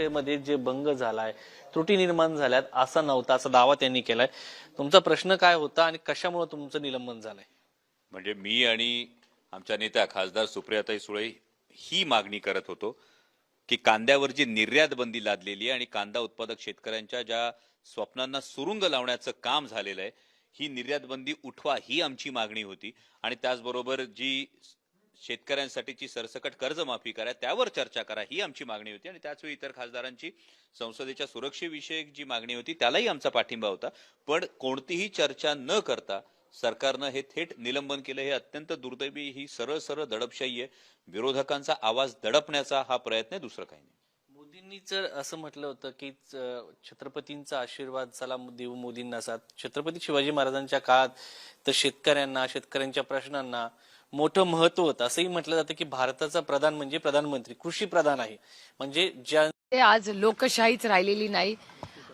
लोकशाहीमध्ये जे भंग झालाय त्रुटी निर्माण झाल्यात असा नव्हता असा दावा त्यांनी केलाय. तुमचा प्रश्न काय होता आणि कशामुळे तुमचं निलंबन झालंय? म्हणजे मी आणि आमच्या नेत्या खासदार सुप्रियाताई सुळे ही मागणी करत होतो की कांद्यावर जी निर्यात बंदी लादलेली आहे आणि कांदा उत्पादक शेतकऱ्यांच्या ज्या स्वप्नांना सुरुंग लावण्याचं काम झालेलं आहे ही निर्यात बंदी उठवा ही आमची मागणी होती. आणि त्याचबरोबर जी शेतकऱ्यांसाठीची सरसकट कर्जमाफी करा त्यावर चर्चा करा ही आमची मागणी होती. आणि त्याचवेळी इतर खासदारांची संसदेच्या सुरक्षेविषयक जी मागणी होती त्यालाही आमचा पाठिंबा होता. पण कोणतीही चर्चा न करता सरकारनं हे थेट निलंबन केलं हे अत्यंत दुर्दैवी ही सरळ सरळ दडपशाही आहे. विरोधकांचा आवाज दडपण्याचा हा प्रयत्न आहे दुसरं काही नाही. मोदींनी जर असं म्हटलं होतं की छत्रपतींचा आशीर्वाद चला देऊ मोदींना साथ. छत्रपती शिवाजी महाराजांच्या काळात तर शेतकऱ्यांना शेतकऱ्यांच्या प्रश्नांना मोठं महत्त्व होतं. असंही म्हटलं जातं की भारताचा प्रधान म्हणजे प्रधानमंत्री कृषी प्रधान आहे. म्हणजे ज्या ते आज लोकशाहीच राहिलेली नाही.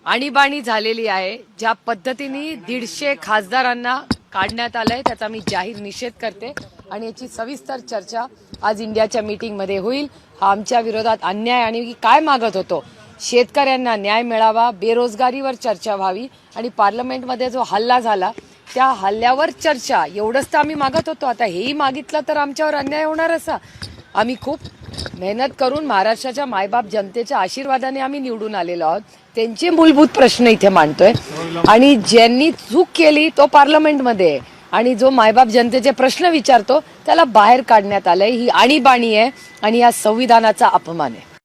आणीबाणी झालेली आहे. ज्या पद्धतीने दीडशे खासदारांना काढण्यात आलंय त्याचा मी जाहीर निषेध करते. आणि याची सविस्तर चर्चा आज इंडियाच्या मीटिंगमध्ये होईल. हा आमच्या विरोधात अन्याय आणि काय मागत होतो? शेतकऱ्यांना न्याय मिळावा बेरोजगारीवर चर्चा व्हावी आणि पार्लमेंटमध्ये जो हल्ला झाला त्या हल्ल्यावर चर्चा. एवढंच तर आम्ही मागत होतो. आता हेही मागितलं तर आमच्यावर अन्याय होणार असा. आम्ही खूप मेहनत करून महाराष्ट्राच्या मायबाप जनतेच्या आशीर्वादाने आम्ही निवडून आलेलो आहोत. त्यांचे मूलभूत प्रश्न इथे मांडतोय. आणि ज्यांनी चूक केली तो पार्लमेंटमध्ये आहे. आणि जो मायबाप जनतेचे प्रश्न विचारतो त्याला बाहेर काढण्यात आलंय. ही आणीबाणी आहे आणि या संविधानाचा अपमान आहे.